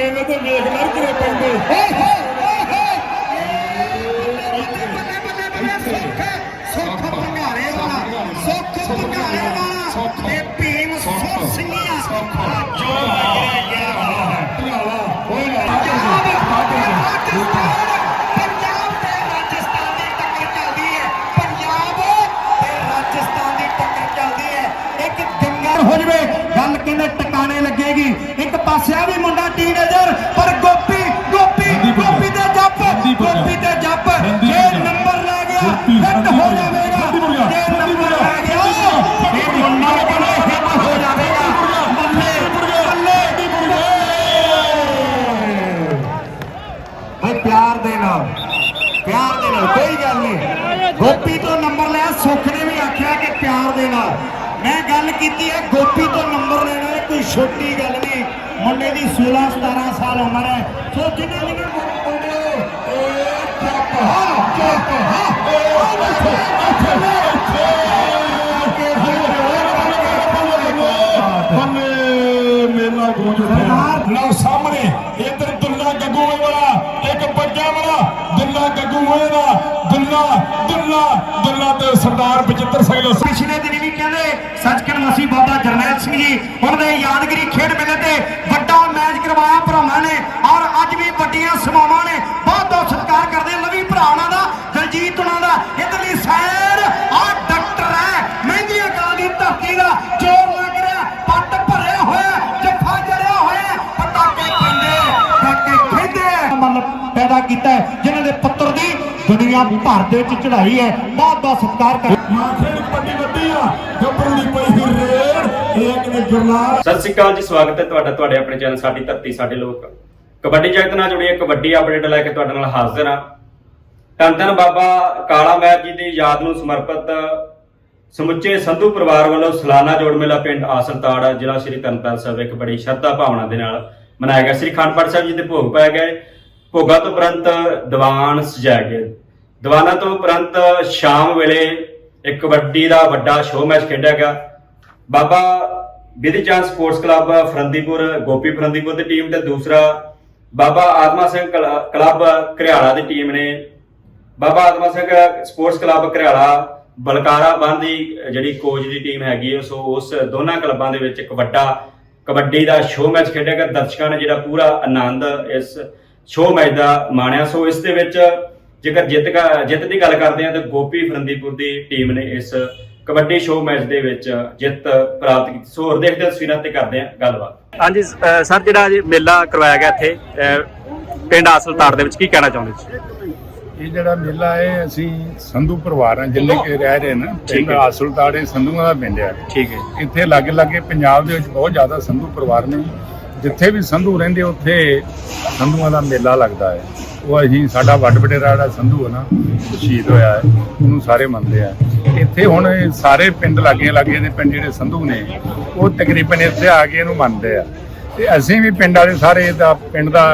ਮੇਲੇ ਤੇ ਵੇਖ ਲੈ ਕਿਵੇਂ ਨਾਲ ਪਿਆਰ ਦੇ ਨਾਲ ਕੋਈ ਗੱਲ ਨਹੀਂ ਗੋਪੀ ਤੋਂ ਨੰਬਰ ਲਿਆ ਸੁੱਖ ਨੇ ਵੀ ਆਖਿਆ ਕਿ ਪਿਆਰ ਦੇ ਨਾਲ ਮੈਂ ਗੱਲ ਕੀਤੀ ਹੈ ਗੋਪੀ ਤੋਂ ਨੰਬਰ ਲੈਣਾ ਕੋਈ ਛੋਟੀ ਗੱਲ ਨਹੀਂ ਮੁੰਡੇ ਦੀ 16 17 ਸਾਲ ਉਮਰ ਹੈ ਸੋ ਜਿੰਨੇ ਜਿੰਨੇ ਮੁੰਡੇ ਚੱਪ ਹਾਂ ਚੱਪ ਹਾਂ ਓ ਬੱਚੇ ਬੱਚੇ ਬੱਲੇ ਮੇਲਾ ਗੂੰਜ ਉੱਠਿਆ ਲਓ ਸਰਦਾਰ ਬਚਿੱਤਰ ਸਿੰਘ ਦਾ ਪਿਛਲੇ ਦਿਨ ਵੀ ਕਹਿੰਦੇ ਸੱਚਖੰਡ ਵਾਸੀ ਬਾਬਾ ਜਰਨੈਲ ਸਿੰਘ ਜੀ, ਉਹਨਾਂ ਦੇ ਯਾਦਗਰੀ ਖੇਡ ਭਰ ਦੇ ਵਿੱਚ ਚੜ੍ਹਾਈ ਹੈ। ਬਹੁਤ ਬਹੁਤ ਸਤਿਕਾਰ ਕਰ ਮਾਖੇ ਪੱਟੀ ਵੱਡੀ ਆ ਗੱਭਰੂ ਦੀ ਪਈ ਸੀ ਰੇੜ ਇਹ ਕਿਤੇ ਗੁਰਨਾਰ ਸਤਿ ਸ਼੍ਰੀ ਅਕਾਲ ਜੀ ਸਵਾਗਤ ਹੈ ਤੁਹਾਡਾ ਤੁਹਾਡੇ ਆਪਣੇ ਚੈਨਲ ਸਾਡੀ ਧਰਤੀ ਸਾਡੇ ਲੋਕ। ਕਬੱਡੀ ਜਗਤ ਨਾਲ ਜੁੜੀ ਇੱਕ ਵੱਡੀ ਅਪਡੇਟ ਲੈ ਕੇ ਤੁਹਾਡੇ ਨਾਲ ਹਾਜ਼ਰ ਹਾਂ। ਧੰਨ ਬਾਬਾ ਕਾਲਾ ਮਹਿਰ ਜੀ ਦੀ ਯਾਦ ਨੂੰ ਸਮਰਪਿਤ ਸਮੁੱਚੇ ਸੰਧੂ ਪਰਿਵਾਰ ਵੱਲੋਂ ਸਾਲਾਨਾ ਜੋੜ ਮੇਲਾ ਪਿੰਡ ਆਸਲਤਾੜ ਜ਼ਿਲ੍ਹਾ ਸ਼੍ਰੀ ਤਰਨਤਾਰਨ ਸਾਹਿਬ ਇੱਕ ਬੜੀ ਸ਼ਰਧਾ ਭਾਵਨਾ ਦੇ ਨਾਲ ਮਨਾਇਆ ਗਿਆ। ਸ੍ਰੀ ਖੰਡ ਪਾਠ ਸਾਹਿਬ ਜੀ ਦੇ ਭੋਗ ਪਾਏ ਗਏ ਭੋਗਾਂ ਤੋਂ ਉਪਰੰਤ ਦੀਵਾਨ ਸਜਾਏ ਗਏ ਦੀਵਾਨਾ ਤੋਂ ਉਪਰੰਤ ਸ਼ਾਮ ਵੇਲੇ ਇੱਕ ਕਬੱਡੀ ਦਾ ਵੱਡਾ ਸ਼ੋਅ ਮੈਚ ਖੇਡਿਆ ਗਿਆ। ਬਾਬਾ ਵਿਧੀ ਚੰਦ ਸਪੋਰਟਸ ਕਲੱਬ ਫਰੰਦੀਪੁਰ, ਗੋਪੀ ਫਰੰਦੀਪੁਰ ਦੀ ਟੀਮ ਤੇ ਦੂਸਰਾ ਬਾਬਾ ਆਤਮਾ ਸਿੰਘ ਕਲ- ਕਲੱਬ ਘਰਿਆਲਾ ਦੀ ਟੀਮ ਨੇ। ਬਾਬਾ ਆਤਮਾ ਸਿੰਘ ਸਪੋਰਟਸ ਕਲੱਬ ਘਰਿਆਲਾ ਬਲਕਾਰਾ ਬੰਦ ਦੀ ਜਿਹੜੀ ਕੋਚ ਦੀ ਟੀਮ ਹੈਗੀ ਹੈ, ਸੋ ਉਸ ਦੋਨਾਂ ਕਲੱਬਾਂ ਦੇ ਵਿੱਚ ਇੱਕ ਵੱਡਾ ਕਬੱਡੀ ਦਾ ਸ਼ੋਅ ਮੈਚ ਖੇਡਿਆ ਗਿਆ। ਦਰਸ਼ਕਾਂ ਨੇ ਜਿਹੜਾ ਪੂਰਾ ਆਨੰਦ ਇਸ ਸ਼ੋਅ ਮੈਚ ਦਾ ਮਾਣਿਆ। ਸੋ ਇਸ ਦੇ ਵਿੱਚ ਜੇਕਰ ਜਿੱਤ ਜਿੱਤ ਦੀ ਗੱਲ ਕਰਦੇ ਹਾਂ ਤਾਂ ਗੋਪੀ ਫਰੰਦੀਪੁਰ ਦੀ ਟੀਮ ਨੇ ਇਸ ਕਬੱਡੀ ਸ਼ੋਅ ਮੈਚ ਦੇ ਵਿੱਚ ਜਿੱਤ ਪ੍ਰਾਪਤ ਕੀਤੀ। ਸੋ ਹੋਰ ਦੇਖਦੇ ਹਾਂ ਤਸਵੀਰਾਂ ਤੇ ਕਰਦੇ ਹਾਂ ਗੱਲਬਾਤ। ਹਾਂਜੀ ਸਰ ਜਿਹੜਾ ਮੇਲਾ ਕਰਵਾਇਆ ਗਿਆ ਇੱਥੇ ਪਿੰਡ ਆਸਲਤਾੜ ਦੇ ਵਿੱਚ ਕੀ ਕਹਿਣਾ ਚਾਹੁੰਦੇ ਜੀ ਇਹ ਜਿਹੜਾ ਮੇਲਾ ਹੈ ਅਸੀਂ ਸੰਧੂ ਪਰਿਵਾਰ ਆ ਜਿੰਨੇ ਕਿ ਰਹਿ ਰਹੇ ਨੇ ਪਿੰਡ। ਆਸਲਤਾੜੇ ਸੰਧੂਆਂ ਦਾ ਪਿੰਡ ਹੈ ਠੀਕ ਹੈ ਇੱਥੇ ਲਾਗੇ ਲਾਗੇ ਪੰਜਾਬ ਦੇ ਵਿੱਚ ਬਹੁਤ ਜ਼ਿਆਦਾ ਸੰਧੂ ਪਰਿਵਾਰ ਨੇ। ਜਿੱਥੇ ਵੀ ਸੰਧੂ ਰਹਿੰਦੇ ਉੱਥੇ ਸੰਧੂਆਂ ਦਾ ਮੇਲਾ ਲੱਗਦਾ ਹੈ। ਉਹ ਅਸੀਂ ਸਾਡਾ ਵੱਡ ਵਡੇਰਾ ਜਿਹੜਾ ਸੰਧੂ ਹੈ ਨਾ, ਉਹ ਸ਼ਹੀਦ ਹੋਇਆ ਹੈ, ਉਹਨੂੰ ਸਾਰੇ ਮੰਨਦੇ ਆ। ਇੱਥੇ ਹੁਣ ਇਹ ਸਾਰੇ ਪਿੰਡ ਲਾਗੇ ਲਾਗੇ ਦੇ ਪਿੰਡ ਜਿਹੜੇ ਸੰਧੂ ਨੇ, ਉਹ ਤਕਰੀਬਨ ਇੱਥੇ ਆ ਕੇ ਇਹਨੂੰ ਮੰਨਦੇ ਆ। ਤੇ ਅਸੀਂ ਵੀ ਪਿੰਡ ਵਾਲੇ ਸਾਰੇ ਦਾ ਪਿੰਡ ਦਾ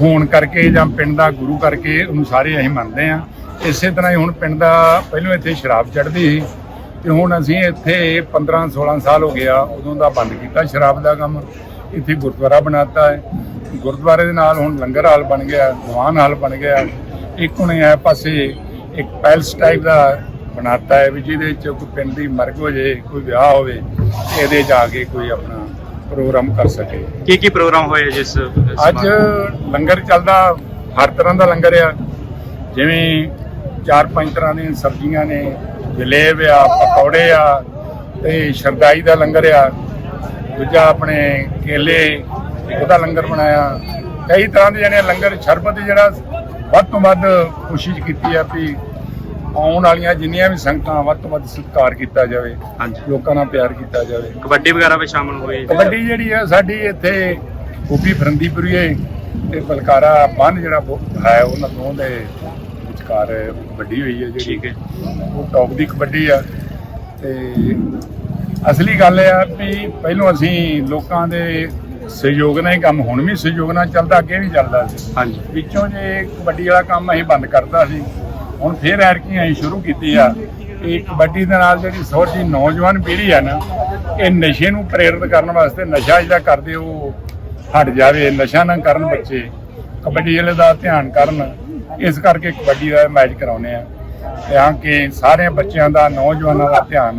ਹੋਣ ਕਰਕੇ ਜਾਂ ਪਿੰਡ ਦਾ ਗੁਰੂ ਕਰਕੇ ਉਹਨੂੰ ਸਾਰੇ ਅਸੀਂ ਮੰਨਦੇ ਆ। ਇਸੇ ਤਰ੍ਹਾਂ ਹੀ ਹੁਣ ਪਿੰਡ ਦਾ ਪਹਿਲਾਂ ਇੱਥੇ ਸ਼ਰਾਬ ਚੜ੍ਹਦੀ ਸੀ, ਤੇ ਹੁਣ ਅਸੀਂ ਇੱਥੇ 15 16 ਸਾਲ ਹੋ ਗਿਆ ਉਦੋਂ ਦਾ ਬੰਦ ਕੀਤਾ ਸ਼ਰਾਬ ਦਾ ਕੰਮ, ਇੱਥੇ ਗੁਰਦੁਆਰਾ ਬਣਾਤਾ ਹੈ। ਗੁਰਦੁਆਰੇ ਦੇ ਨਾਲ ਹੁਣ ਲੰਗਰ ਹਾਲ ਬਣ ਗਿਆ ਦੀਵਾਨ ਹਾਲ ਬਣ ਗਿਆ। ਇੱਕ ਹੁਣ ਇਹ ਪਾਸੇ ਇੱਕ ਪੈਲਸ ਟਾਈਪ ਦਾ ਬਣਾਤਾ ਹੈ ਵੀ ਜਿਹਦੇ ਵਿੱਚ ਕੋਈ ਪਿੰਡ ਦੀ ਮਰਗ ਹੋ ਜੇ ਕੋਈ ਵਿਆਹ ਹੋਵੇ ਇਹਦੇ ਜਾ ਕੇ ਕੋਈ ਆਪਣਾ ਪ੍ਰੋਗਰਾਮ ਕਰ ਸਕੇ। ਕੀ ਕੀ ਪ੍ਰੋਗਰਾਮ ਹੋਏ ਜਿਸ ਅੱਜ ਲੰਗਰ ਚੱਲਦਾ ਹਰ ਤਰ੍ਹਾਂ ਦਾ ਲੰਗਰ ਆ। ਜਿਵੇਂ ਚਾਰ ਪੰਜ ਤਰ੍ਹਾਂ ਦੀਆਂ ਸਬਜ਼ੀਆਂ ਨੇ ਜਲੇਬ ਆ ਪਕੌੜੇ ਆ ਤੇ ਸ਼ਰਦਾਈ ਦਾ ਲੰਗਰ ਆ। ਦੂਜਾ ਆਪਣੇ ਕੇਲੇ ਉਹਦਾ ਲੰਗਰ ਬਣਾਇਆ। ਕਈ ਤਰ੍ਹਾਂ ਦੇ ਜਿਹੜੇ ਲੰਗਰ ਸ਼ਰਬਤ ਜਿਹੜਾ ਵੱਧ ਤੋਂ ਵੱਧ ਕੋਸ਼ਿਸ਼ ਕੀਤੀ ਆ ਵੀ ਆਉਣ ਵਾਲੀਆਂ ਜਿੰਨੀਆਂ ਵੀ ਸੰਗਤਾਂ ਵੱਧ ਤੋਂ ਵੱਧ ਸਤਿਕਾਰ ਕੀਤਾ ਜਾਵੇ ਹਾਂਜੀ। ਲੋਕਾਂ ਨਾਲ ਪਿਆਰ ਕੀਤਾ ਜਾਵੇ। ਕਬੱਡੀ ਵਗੈਰਾ ਵਿੱਚ ਸ਼ਾਮਲ ਹੋਏ ਕਬੱਡੀ ਜਿਹੜੀ ਆ ਸਾਡੀ ਇੱਥੇ ਗੋਪੀ ਫਰੰਦੀਪੁਰੀਏ ਤੇ ਬਲਕਾਰਾ ਬੰਨ ਜਿਹੜਾ ਹੈ ਉਹਨਾਂ ਦੋਵਾਂ ਦੇ ਵਿਚਕਾਰ ਵੱਡੀ ਹੋਈ ਹੈ ਜਿਹੜੀ। ਠੀਕ ਹੈ। ਉਹ ਟੌਪ ਦੀ ਕਬੱਡੀ ਆ। ਤੇ ਅਸਲੀ ਗੱਲ ਇਹ ਆ ਵੀ ਪਹਿਲਾਂ ਅਸੀਂ ਲੋਕਾਂ ਦੇ ਸਹਿਯੋਗ ਨਾਲ ਹੀ ਕੰਮ ਹੁਣ ਵੀ ਸਹਿਯੋਗ ਨਾਲ ਚੱਲਦਾ ਅੱਗੇ ਵੀ ਚੱਲਦਾ ਸੀ। ਹਾਂਜੀ। ਵਿੱਚੋਂ ਜੇ ਕਬੱਡੀ ਵਾਲਾ ਕੰਮ ਅਸੀਂ ਬੰਦ ਕਰਤਾ ਸੀ ਹੁਣ ਫੇਰ ਐਰਕੀ ਅਸੀਂ ਸ਼ੁਰੂ ਕੀਤੀ ਆ। ਇਹ ਕਬੱਡੀ ਦੇ ਨਾਲ ਜਿਹੜੀ ਸੋਚੀ ਨੌਜਵਾਨ ਪੀੜ੍ਹੀ ਆ ਨਾ ਇਹ ਨਸ਼ੇ ਨੂੰ ਪ੍ਰੇਰਿਤ ਕਰਨ ਵਾਸਤੇ ਨਸ਼ਾ ਜਿਹੜਾ ਕਰਦੇ ਉਹ ਹਟ ਜਾਵੇ ਨਸ਼ਾ ਨਾ ਕਰਨ ਬੱਚੇ। ਕਬੱਡੀ ਵਾਲੇ ਦਾ ਧਿਆਨ ਕਰਨ ਇਸ ਕਰਕੇ ਕਬੱਡੀ ਦਾ ਮੈਚ ਕਰਾਉਨੇ ਆ। ਤਾਂ ਕਿ ਸਾਰੇ ਬੱਚਿਆਂ ਦਾ ਨੌਜਵਾਨਾਂ ਦਾ ਧਿਆਨ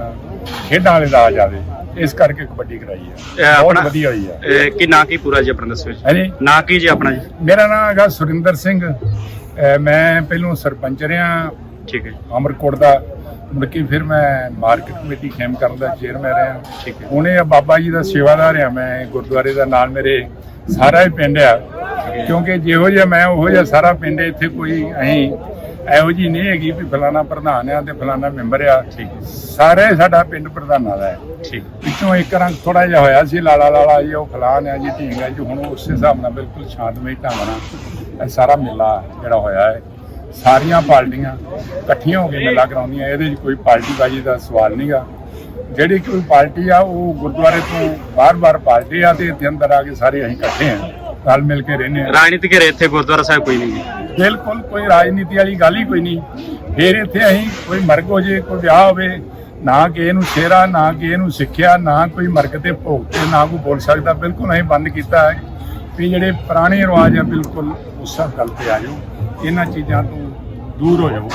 ਖੇਡਾਂ ਵਾਲੇ ਦਾ ਆ ਜਾਵੇ। ਇਸ ਕਰਕੇ ਕਬੱਡੀ ਕਰਾਈ ਇਹ ਹੈ ਬਹੁਤ ਆਪਣਾ- ਵਧੀਆ ਹੋਈ ਹੈ। ਇਹ ਕੀ ਨਾਂ ਕੀ ਪੂਰਾ ਜੀ ਆਪਣਾ ਦੱਸੋ ਜੀ ਹੈ ਜੀ? ਨਾਂ ਕੀ ਜੀ ਆਪਣਾ ਜੀ? ਮੇਰਾ ਨਾਮ ਹੈਗਾ ਸੁਰਿੰਦਰ ਸਿੰਘ। ਅਹ ਮੈਂ ਪਹਿਲੋਂ ਸਰਪੰਚ ਰਿਹਾ। ਠੀਕ ਹੈ ਜੀ। ਅਮਰਕੋਟ ਦਾ। ਮੁੜ ਕੇ ਫਿਰ ਮੈਂ ਮਾਰਕੀਟ ਕਮੇਟੀ ਖੇਮ ਕਰਨ ਦਾ ਚੇਅਰਮੈਨ ਰਿਹਾ। ਠੀਕ ਹੈ। ਹੁਣੇ ਆ ਬਾਬਾ ਜੀ ਦਾ ਸੇਵਾਦਾਰ ਆ ਮੈਂ। ਗੁਰਦੁਆਰੇ ਦਾ ਨਾਲ ਮੇਰੇ ਸਾਰਾ ਹੀ ਪਿੰਡ ਆ। ਕਿਉਂਕਿ ਜਿਹੋ ਜਿਹਾ ਮੈਂ ਉਹੋ ਜਿਹਾ ਸਾਰਾ ਪਿੰਡ ਇੱਥੇ ਕੋਈ ਅਸੀਂ ਇਹੋ ਜੀ ਨਹੀਂ ਹੈਗੀ ਵੀ ਫਲਾਣਾ ਪ੍ਰਧਾਨ ਆ ਤੇ ਫਲਾਣਾ ਮੈਂਬਰ ਆ। ਸਾਰੇ ਸਾਡਾ ਪਿੰਡ ਪ੍ਰਧਾਨਾਂ ਦਾ ਹੈ। ਠੀਕ। ਪਿੱਛੋਂ ਇੱਕ ਰੰਗ ਥੋੜਾ ਜਿਹਾ ਹੋਇਆ ਸੀ ਲਾਲਾ ਲਾਲਾ ਜੀ ਉਹ ਫਲਾਣ ਆ ਜੀ ਢੀਂਗ ਆ ਜੀ ਹੁਣ ਉਸੇ ਹਿਸਾਬ ਨਾਲ ਬਿਲਕੁਲ ਸ਼ਾਂਤਮਈ ਢੰਗ ਨਾਲ ਇਹ ਸਾਰਾ ਮੇਲਾ ਜਿਹੜਾ ਹੋਇਆ ਹੈ। ਸਾਰੀਆਂ ਪਾਰਟੀਆਂ ਇਕੱਠੀਆਂ ਹੋ ਕੇ ਮੇਲਾ ਕਰਾਉਂਦੀਆਂ ਇਹਦੇ 'ਚ ਕੋਈ ਪਾਰਟੀ ਬਾਜੀ ਦਾ ਸਵਾਲ ਨਹੀਂਗਾ ਜਿਹੜੀ ਕੋਈ ਪਾਰਟੀ ਆ ਉਹ ਗੁਰਦੁਆਰੇ ਤੋਂ ਬਾਰ-ਬਾਰ ਪਾਰਟੀ ਆ ਤੇ ਇੱਥੇ ਅੰਦਰ ਆ ਕੇ ਸਾਰੇ ਅਸੀਂ ਇਕੱਠੇ ਆ ਰਲ ਮਿਲ ਕੇ ਰਹਿੰਦੇ ਆ। ਰਾਜਨੀਤਿਕ ਘੇਰੇ ਇੱਥੇ ਗੁਰਦੁਆਰਾ ਸਾਹਿਬ ਕੋਈ ਨਹੀਂ। ਜੀ ਬਿਲਕੁਲ ਕੋਈ ਰਾਜਨੀਤੀ ਵਾਲੀ ਗੱਲ ਹੀ ਕੋਈ ਨਹੀਂ। ਫਿਰ ਇੱਥੇ ਅਸੀਂ ਕੋਈ ਮਰਗ ਹੋ ਜੇ ਕੋਈ ਵਿਆਹ ਹੋਵੇ ਨਾ ਕਿਸੇ ਨੂੰ ਸ਼ੇਰਾ ਨਾ ਕਿਸੇ ਨੂੰ ਸਿੱਖਿਆ ਨਾ ਕੋਈ ਮਰਗ ਤੇ ਭੋਗ ਤੇ ਨਾ ਕੋਈ ਬੋਲ ਸਕਦਾ। ਬਿਲਕੁਲ ਅਸੀਂ ਬੰਦ ਕੀਤਾ ਹੈ ਵੀ ਜਿਹੜੇ ਪੁਰਾਣੇ ਰਿਵਾਜ ਆ ਬਿਲਕੁਲ ਉਸ ਸਭ ਗੱਲ ਤੇ ਆ ਜਾਓ। ਇਹਨਾਂ ਚੀਜ਼ਾਂ ਤੋਂ ਦੂਰ ਹੋ ਜਾਓ।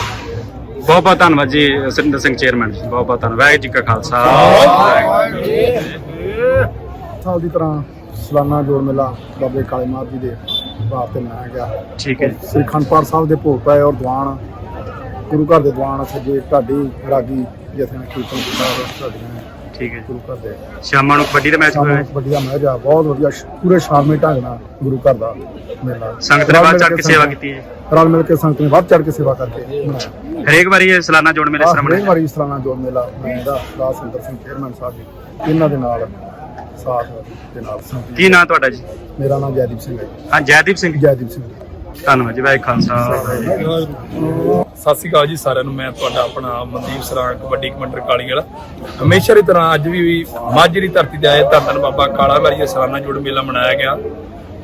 ਬਹੁਤ ਬਹੁਤ ਧੰਨਵਾਦ ਜੀ ਸੁਰਿੰਦਰ ਸਿੰਘ ਚੇਅਰਮੈਨ ਜੀ। ਬਹੁਤ ਬਹੁਤ ਧੰਨਵਾਦ। ਵਾਹਿਗੁਰੂ ਜੀ ਕਾ ਖਾਲਸਾ। ਸਾਲ ਦੀ ਤਰ੍ਹਾਂ ਸਾਲਾਨਾ ਜੋੜ ਮੇਲਾ ਬਾਬੇ ਕਾਲੇ ਮਾਰ ਜੀ ਦੇ ਭਾਵ ਤੇ ਗਿਆ ਠੀਕ ਹੈ। ਸ੍ਰੀ ਖੰਡਪਾਲ ਸਾਹਿਬ ਦੇ ਭੋਗ ਪਏ ਔਰ ਦੀਵਾਨ ਗੁਰੂ ਘਰ ਦੇ ਦੀਵਾਨ ਸੱਜੇ ਢਾਡੀ ਰਾਗੀ ਜਿਥੇ ਨੇ ਕੀਰਤਨ ਕੀਤਾ ਔਰ ਢਾਡੀਆਂ ਨੇ ਠੀਕ ਹੈ। ਗੁਰੂ ਘਰ ਦੇ। ਸ਼ਾਮਾਂ ਨੂੰ ਕਬੱਡੀ ਦਾ ਮੈਚ ਹੋਇਆ ਸਾਨੂੰ ਵਧੀਆ ਮੈਚ ਆ ਬਹੁਤ ਵਧੀਆ ਸ਼- ਪੂਰੇ ਸ਼ਾਨਮਈ ਢੰਗ ਨਾਲ ਗੁਰੂ ਘਰ ਦਾ ਮੇਲਾ। ਸੰਗਤ ਨੇ ਰਲ ਮਿਲ ਚੜ੍ਹ ਕੇ ਸੇਵਾ ਕੀਤੀ ਹੈ ਰਲ ਮਿਲ ਕੇ ਸੰਗਤ ਨੇ ਵੱਧ ਚੜ ਕੇ ਸੇਵਾ ਕਰਕੇ ਮਨਾਇਆ। ਹਰੇਕ ਵਾਰੀ ਇਹ ਸਾਲਾਨਾ ਜੋੜ ਮੇਲੇ ਆਹ ਸਰ ਹਰੇਕ ਮਨਾਇਆ ਵਾਰੀ ਇਸ ਤਰ੍ਹਾਂ ਨਾਲ ਜੋੜ ਮੇਲਾ ਬਣਾਉਂਦਾ ਦਾਸ ਸੁੰਦਰ ਸਿੰਘ ਚੇਅਰਮੈਨ ਸਾਹਿਬ ਜੀ ਇਹਨਾਂ ਦੇ ਨਾਲ ਸਾਥ ਦੇ ਨਾਲ। ਸੰਗਤ ਕੀ ਨਾਂ ਤੁਹਾਡਾ ਜੀ? ਮੇਰਾ ਨਾਮ ਜੈਦੀਪ ਸਿੰਘ ਹੈ ਜੀ। ਹਾਂ ਜੈਦੀਪ ਸਿੰਘ। ਜੀ। ਜੈਦੀਪ ਸਿੰਘ। ਜੀ ਧੰਨਵਾਦ ਜੀ ਵਾਹਿਗੁਰੂ ਖਾਲਸਾ। ਸਤਿ ਸ਼੍ਰੀ ਅਕਾਲ ਜੀ ਸਾਰਿਆਂ ਨੂੰ। ਮੈਂ ਤੁਹਾਡਾ ਆਪਣਾ ਮਨਦੀਪ ਸਰਾਂ ਕਬੱਡੀ ਕਮੰਡਰ ਕਾਲੀ ਵਾਲਾ। ਹਮੇਸ਼ਾ ਦੀ ਤਰ੍ਹਾਂ ਅੱਜ ਵੀ ਮਾਝੇ ਦੀ ਧਰਤੀ ਤੇ ਆਏ ਧੰਨ ਬਾਬਾ ਕਾਲਾ ਵਾਲੀ ਦੇ ਸਾਲਾਨਾ ਜੋੜ ਮੇਲਾ ਮਨਾਇਆ ਗਿਆ।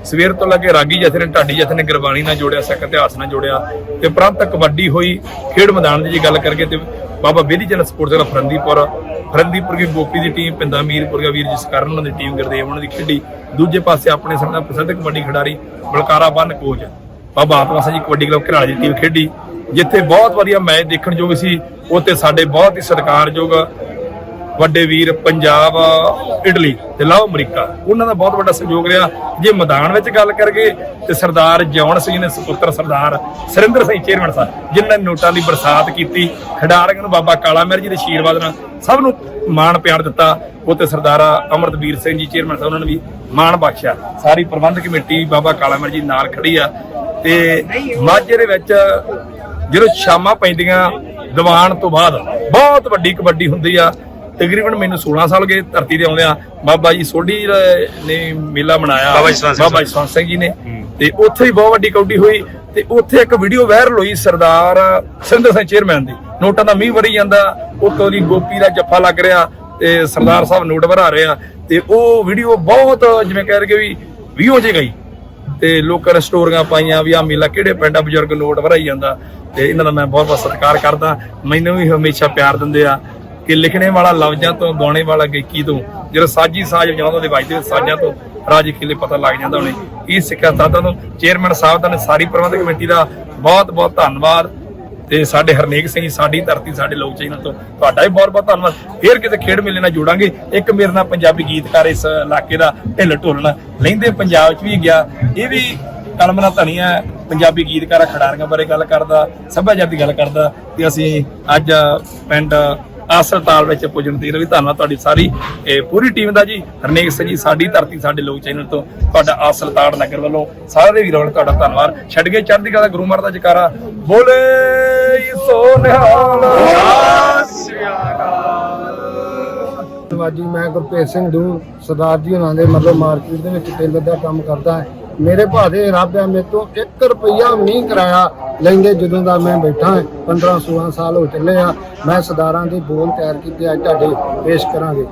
ਸਵੇਰ ਤੋਂ ਲੱਗੇ ਰਾਗੀ ਜਥੇ ਨੇ ਢਾਡੀ ਜਥੇ ਨੇ ਗੁਰਬਾਣੀ ਨਾਲ ਜੋੜਿਆ ਸਿੱਖ ਇਤਿਹਾਸ ਨਾਲ ਜੋੜਿਆ ਤੇ ਪ੍ਰੰਤ ਕਬੱਡੀ ਹੋਈ ਖੇਡ ਮੈਦਾਨ ਦੀ ਜੇ ਗੱਲ ਕਰਕੇ ਤੇ ਬਾਬਾ ਬੇਦੀ ਚੰਦ ਸਪੋਰਟਸ ਦਾ ਫਰੰਦੀਪੁਰ ਫਰੰਦੀਪੁਰ ਦੀ ਗੋਪੀ ਦੀ ਟੀਮ ਪਿੰਦਾ ਮੀਰਪੁਰ ਦਾ ਵੀਰ ਜਸਕਰਨ ਉਹਨਾਂ ਦੀ ਟੀਮ ਗੁਰਦੇਵ ਉਹਨਾਂ ਦੀ ਖੇਡੀ। ਦੂਜੇ ਪਾਸੇ ਆਪਣੇ ਸਭ ਦਾ ਪ੍ਰਸਿੱਧ ਕਬੱਡੀ ਖਿਡਾਰੀ ਬਲਕਾਰਾ ਬੰਨ ਕੋਚ, ਬਾਬਾ ਆਤਮਾ ਜੀ ਕਬੱਡੀ ਕਲੱਬ ਘਰਾਲੇ ਦੀ ਟੀਮ ਖੇਡੀ, ਜਿੱਥੇ ਬਹੁਤ ਵਧੀਆ ਮੈਚ ਦੇਖਣ ਯੋਗ ਸੀ, ਉੱਥੇ ਸਾਡੇ ਬਹੁਤ ਹੀ ਸਤਿਕਾਰਯੋਗ ਵੱਡੇ ਵੀਰ ਪੰਜਾਬ, ਇਟਲੀ ਤੇ ਲਾਓ ਅਮਰੀਕਾ। ਉਹਨਾਂ ਦਾ ਬਹੁਤ ਵੱਡਾ ਸਹਿਯੋਗ ਰਿਹਾ। ਜੇ ਮੈਦਾਨ ਵਿੱਚ ਗੱਲ ਕਰਗੇ ਤੇ ਸਰਦਾਰ ਜੌਨ ਸਿੰਘ ਨੇ ਸੁਪੁੱਤਰ ਸਰਦਾਰ ਸਰਿੰਦਰ ਸਿੰਘ ਚੇਅਰਮੈਨ ਸਾਹਿਬ, ਜਿਨ੍ਹਾਂ ਨੇ ਨੋਟਾਂ ਦੀ ਬਰਸਾਤ ਕੀਤੀ, ਖਿਡਾਰੀਆਂ ਨੂੰ ਬਾਬਾ ਕਾਲਾ ਮਿਰ ਜੀ ਦੇ ਆਸ਼ੀਰਵਾਦ ਨਾਲ ਸਭ ਨੂੰ ਮਾਣ ਪਿਆਰ ਦਿੱਤਾ। ਉਹ ਉੱਤੇ ਸਰਦਾਰ ਅਮਰਤਵੀਰ ਸਿੰਘ ਜੀ ਚੇਅਰਮੈਨ ਸਾਹਿਬ, ਉਹਨਾਂ ਨੇ ਵੀ ਮਾਣ ਬਖਸ਼ਿਆ। ਸਾਰੀ ਪ੍ਰਬੰਧਕ ਕਮੇਟੀ ਬਾਬਾ ਕਾਲਾ ਮਿਰ ਜੀ ਨਾਲ ਖੜੀ ਆ। ਤੇ ਮਾਝੇ ਦੇ ਵਿੱਚ ਜਦੋਂ ਸ਼ਾਮਾਂ ਪੈਂਦੀਆਂ, ਦੀਵਾਨ ਤੋਂ ਬਾਅਦ ਬਹੁਤ ਵੱਡੀ ਕਬੱਡੀ ਹੁੰਦੀ ਆ। ਤਕਰੀਬਨ ਮੈਨੂੰ 16 ਸਾਲ ਗਏ ਧਰਤੀ ਤੇ ਆਉਂਦਿਆਂ। ਬਾਬਾ ਜੀ ਸੋਢੀ ਨੇ ਮੇਲਾ ਮਨਾਇਆ। ਬਾਬਾ ਜਸਵੰਤ ਸਿੰਘ ਜੀ। ਨੇ। ਤੇ ਉੱਥੇ ਹੀ ਬਹੁਤ ਵੱਡੀ ਕਬੱਡੀ ਹੋਈ ਤੇ ਉੱਥੇ ਇੱਕ ਵੀਡੀਓ ਵਾਇਰਲ ਹੋਈ ਸਰਦਾਰ ਸਿੰਦਰ ਸਿੰਘ ਚੇਅਰਮੈਨ ਦੀ। ਨੋਟਾਂ ਦਾ ਮੀਂਹ ਵਰੀ ਜਾਂਦਾ ਉੱਤੋਂ ਦੀ ਗੋਪੀ ਦਾ ਜੱਫਾ ਲੱਗ ਰਿਹਾ ਤੇ ਸਰਦਾਰ ਸਾਹਿਬ ਨੋਟ ਭਰਾ ਰਹੇ ਆ। ਤੇ ਉਹ ਵੀਡੀਓ ਬਹੁਤ ਜਿਵੇਂ ਕਹਿ ਰਗੇ ਵੀ ਵੀਓ ਜੇ ਗਈ। ਤੇ ਲੋਕਾਂ ਨੇ ਸਟੋਰੀਆਂ ਪਾਈਆਂ ਵੀ ਆ ਮੇਲਾ ਕਿਹੜੇ ਪਿੰਡ ਬਜ਼ੁਰਗ ਨੋਟ ਭਰਾਈ ਜਾਂਦਾ। ਤੇ ਇਹਨਾਂ ਦਾ ਮੈਂ ਬਹੁਤ ਬਹੁਤ ਸਤਿਕਾਰ ਕਰਦਾ। ਮੈਨੂੰ ਵੀ ਹਮੇਸ਼ਾ ਪਿਆਰ ਦਿੰਦੇ ਆ। ਕਿ ਲਿਖਣੇ ਵਾਲਾ ਲਫ਼ਜ਼ਾਂ ਤੋਂ, ਗਾਉਣੇ ਵਾਲਾ ਗਾਇਕੀ ਤੋਂ ਜਦੋਂ ਸਾਜੀ ਸਾਜ ਵਜਾਉਂਦਾ ਦੇ ਵੱਜਦੇ ਸਾਜਾਂ ਤੋਂ ਰਾਜੀ ਖੇਲੇ ਪਤਾ ਲੱਗ ਜਾਂਦਾ ਉਹਨੇ। ਇਹ ਸਿੱਖਿਆ ਸਾਧਾਂ ਤੋਂ ਚੇਅਰਮੈਨ ਸਾਹਿਬ ਦਾ ਸਾਰੀ ਪ੍ਰਬੰਧਕ ਕਮੇਟੀ ਦਾ ਬਹੁਤ ਬਹੁਤ ਧੰਨਵਾਦ। ਤੇ ਸਾਡੇ ਹਰਨੇਕ ਸਿੰਘ ਸਾਡੀ ਧਰਤੀ, ਸਾਡੇ ਲੋਕ ਚੈਨਲ ਤੋਂ ਤੁਹਾਡਾ ਵੀ ਬਹੁਤ ਬਹੁਤ ਧੰਨਵਾਦ। ਫੇਰ ਕਿਤੇ ਖੇਡ ਮੇਲੇ ਨਾਲ ਜੋੜਾਂਗੇ। ਇੱਕ ਮੇਰੇ ਨਾਲ ਪੰਜਾਬੀ ਗੀਤਕਾਰ ਇਸ ਇਲਾਕੇ ਦਾ ਢਿੱਲ ਢੋਲਣਾ ਲੈਂਦੇ ਪੰਜਾਬ 'ਚ ਵੀ ਗਿਆ। ਇਹ ਵੀ ਕਲਮਨਾ ਧਨੀਆ, ਪੰਜਾਬੀ ਗੀਤਕਾਰਾਂ ਖਿਡਾਰੀਆਂ ਬਾਰੇ ਗੱਲ ਕਰਦਾ, ਸੱਭਿਆਚਾਰ ਦੀ ਗੱਲ ਕਰਦਾ। ਤੇ ਅਸੀਂ ਅੱਜ ਪਿੰਡ ਆਸਰਤਾਲ ਵਿੱਚ ਪੁੱਜਣ ਦੀ ਵੀ ਧੰਨਵਾਦ ਤੁਹਾਡੀ ਸਾਰੀ, ਇਹ ਪੂਰੀ ਟੀਮ ਦਾ ਜੀ, ਹਰਨੇਕ ਸਿੰਘ ਜੀ, ਸਾਡੀ ਧਰਤੀ, ਸਾਡੇ ਲੋਕ ਚੈਨਲ ਤੋਂ ਤੁਹਾਡਾ ਆਸਰਤਾਲ ਨਗਰ ਵੱਲੋਂ ਸਾਰੇ ਵੀਰਾਂ ਦਾ ਤੁਹਾਡਾ ਧੰਨਵਾਦ। ਛੱਡ ਕੇ ਚੜ੍ਹਦੀ ਕਲਾ ਗੁਰੂ ਮਹਾਰਾਜ ਦਾ ਜਕਾਰਾ। ਬੋਲੇ ਸੋ ਨਿਹਾਲ। ਧੰਨਵਾਦ ਜੀ, ਮੈਂ ਗੁਰਪ੍ਰੀਤ ਸਿੰਘ ਦੂ, ਸਰਦਾਰ ਜੀ ਉਹਨਾਂ ਦੇ ਮਤਲਬ ਮਾਰਕੀਟ ਦੇ ਵਿੱਚ ਟੇਲਰ ਦਾ ਕੰਮ ਕਰਦਾ ਹਾਂ। ਮੇਰੇ ਭਾਦੇ ਰੱਬ ਆ ਮੇਰੇ ਤੋਂ 1 ਰੁਪਈਆ ਨਹੀਂ ਕਰਾਇਆ। ਲੈਂਦੇ ਜਦੋਂ ਦਾ ਮੈਂ ਬੈਠਾ 15 16 ਸਾਲ ਹੋ ਚੱਲੇ ਆ, ਮੈਂ ਸਰਦਾਰਾਂ ਦੇ ਬੋਲ ਤਿਆਰ ਕੀਤੇ ਅੱਜ ਤੁਹਾਡੇ ਪੇਸ਼ ਕਰਾਂਗੇ।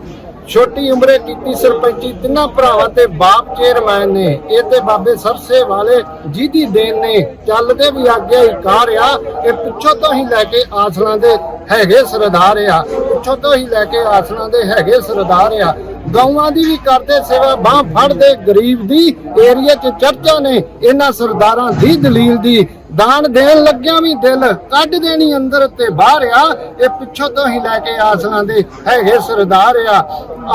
ਛੋਟੀ ਉਮਰੇ ਕੀਤੀ ਸਰਪੰਚੀ, ਤਿੰਨਾਂ ਭਰਾਵਾਂ ਤੇ ਬਾਪ ਚੇਅਰਮੈਨ ਨੇ, ਇਹ ਤੇ ਬਾਬੇ ਸਰਸੇ ਵਾਲੇ ਜਿਹਦੀ ਦੇਣ ਨੇ ਚੱਲਦੇ ਵੀ ਆਗਿਆ ਹੀ ਕਾਰ ਆ, ਇਹ ਪਿੱਛੋਂ ਤੋਂ ਹੀ ਲੈ ਕੇ ਆਸਲਾਂ ਦੇ ਹੈਗੇ ਸਰਦਾਰ ਆ। ਪਿੱਛੋਂ ਤੋਂ ਹੀ ਲੈ ਕੇ ਆਸਲਾਂ ਦੇ ਹੈਗੇ ਸਰਦਾਰ ਆ। ਗਊਆਂ ਦੀ ਵੀ ਕਰਦੇ ਸੇਵਾ, ਬਾਹ ਫੜਦੇ, ਗਰੀਬ ਦੀ ਏਰੀਆ 'ਚ ਚਰਚਾ ਨੇ। ਇਹਨਾਂ ਸਰਦਾਰਾਂ ਦੀ ਦਲੀਲ ਦੀ ਦਾਨ ਦੇਣ ਲੱਗਿਆ ਵੀ ਦਿਲ ਕੱਢ ਦੇਣੀ ਅੰਦਰ ਤੇ ਬਾਹਰ ਆ। ਇਹ ਪਿੱਛੋਂ ਤੋਂ ਹੀ ਲੈ ਕੇ ਆਸਲਾਂ ਦੇ ਹੈਗੇ ਸਰਦਾਰ ਆ।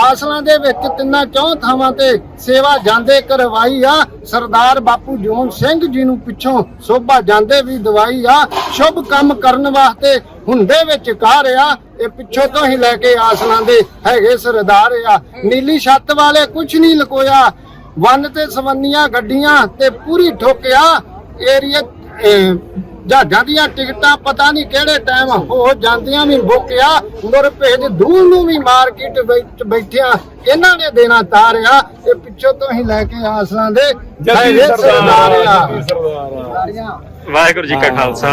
ਆਸਲਾਂ ਦੇ ਵਿੱਚ ਤਿੰਨਾਂ ਚੌਂ ਥਾਵਾਂ ਤੇ ਸੇਵਾ ਜਾਂਦੇ ਕਰਵਾਈ ਆ। ਸਰਦਾਰ ਬਾਪੂ ਜੋਨ ਸਿੰਘ ਜੀ ਨੂੰ ਪਿੱਛੋਂ ਸੋਭਾ ਜਾਂਦੇ ਵੀ ਦਵਾਈ ਆ। ਸ਼ੁਭ ਕੰਮ ਕਰਨ ਵਾਸਤੇ ਹੁੰਦੇ ਵਿੱਚ ਕਾਰ ਆ। ਇਹ ਪਿੱਛੋਂ ਤੋਂ ਹੀ ਲੈ ਕੇ ਆਸਲਾਂ ਦੇ ਹੈਗੇ ਸਰਦਾਰ ਆ। ਨੀਲੀ ਛੱਤ ਵਾਲੇ ਕੁਝ ਨਹੀਂ ਲਕੋਇਆ। ਵੰਨ ਤੇ ਸਵੰਨੀਆਂ ਗੱਡੀਆਂ ਤੇ ਪੂਰੀ ਠੋਕਿਆ ਏਰੀਆ ਜਹਾਜ਼ਾਂ ਦੀਆਂ ਟਿਕਟਾਂ ਪਤਾ ਨਹੀਂ ਕਿਹੜੇ ਟਾਈਮ ਹੋ ਜਾਂਦੀਆਂ ਵੀ ਬੁੱਕਿਆ ਮੁਰ ਭੇਜ ਦੂਰ ਨੂੰ ਵੀ ਮਾਰਕੀਟ ਵਿੱਚ ਬੈਠਿਆ। ਇਹਨਾਂ ਨੇ ਦੇਣਾ ਤਾਰਿਆ ਇਹ ਪਿੱਛੋਂ ਤੋਂ ਹੀ ਲੈ ਕੇ ਆਸਲਾਂ ਦੇ ਹੈਗੇ ਸਰਦਾਰ ਆ। ਵਾਹਿਗੁਰੂ ਜੀ ਕਾ ਖਾਲਸਾ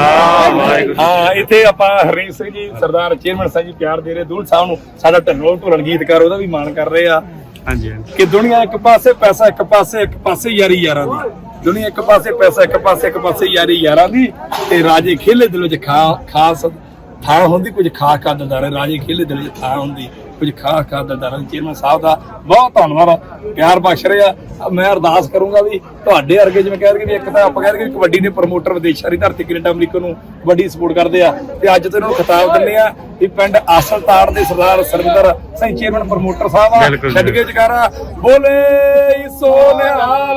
ਵਾਹਿਗੁਰੂ ਹਾਂ ਇੱਥੇ ਆਪਾਂ ਹਰਨੀਤ ਸਿੰਘ ਜੀ ਸਰਦਾਰ ਚੇਅਰਮੈਨ ਸਾਹਿਬ ਜੀ ਪਿਆਰ ਦੇ ਰਹੇ ਦੂਲ ਸਾਹਿਬ ਨੂੰ ਸਾਡਾ ਢੱਲੋਂ ਢੋਲਣ ਗੀਤਕਾਰ ਉਹਦਾ ਵੀ ਮਾਣ ਕਰ ਰਹੇ ਆ। ਹਾਂਜੀ ਹਾਂਜੀ। ਕਿ ਦੁਨੀਆ ਇੱਕ ਪਾਸੇ ਪੈਸਾ ਇੱਕ ਪਾਸੇ ਇੱਕ ਪਾਸੇ ਯਾਰੀ ਯਾਰਾਂ ਦੀ। ਦੁਨੀਆ ਇੱਕ ਪਾਸੇ ਪੈਸਾ ਇੱਕ ਪਾਸੇ ਇੱਕ ਪਾਸੇ ਯਾਰੀ ਯਾਰਾਂ ਦੀ ਤੇ ਰਾਜੇ ਖੇਲੇ ਦਿਲ ਵਿੱਚ ਖਾ ਖਾਸ ਥਾਂ ਹੁੰਦੀ ਕੁਝ ਖਾਸ ਕਾਦਰਦਾਰ ਹੈ ਰਾਜੇ ਖੇਲੇ ਦਿਲ ਵਿੱਚ ਥਾਂ ਹੁੰਦੀ ਕੁਝ ਖਾਸ ਕਾਦਰਦਾਰਾਂ ਦੀ ਚੇਅਰਮੈਨ ਸਾਹਿਬ ਦਾ ਬਹੁਤ ਧੰਨਵਾਦ ਪਿਆਰ ਬਖਸ਼ ਰਿਹਾ। ਮੈਂ ਅਰਦਾਸ ਕਰੂੰਗਾ ਵੀ ਤੁਹਾਡੇ ਵਰਗੇ ਜਿਵੇਂ ਕਹਿ ਰਹੇ ਵੀ ਇੱਕ ਤਾਂ ਆਪਾਂ ਕਹਿ ਰਹੇ ਕਬੱਡੀ ਦੇ ਪ੍ਰਮੋਟਰ ਵਿਦੇਸ਼ਾਂ ਦੀ ਧਰਤੀ ਕੈਨੇਡਾ ਅਮਰੀਕਾ ਨੂੰ ਕਬੱਡੀ ਸਪੋਰਟ ਕਰਦੇ ਆ। ਤੇ ਅੱਜ ਤੇ ਇਹਨਾਂ ਨੂੰ ਖਿਤਾਬ ਦਿੰਦੇ ਆ ਵੀ ਪਿੰਡ ਆਸਲ ਤਾੜ ਦੇ ਸਰਦਾਰ ਸਰਵਿੰਦਰ ਸਿੰਘ ਚੇਅਰਮੈਨ ਪ੍ਰਮੋਟਰ ਸਾਹਿਬ ਆ। ਛੱਡ ਕੇ ਜਕਾਰਾ ਬੋਲੇ ਸੋ ਨਿਹਾਲ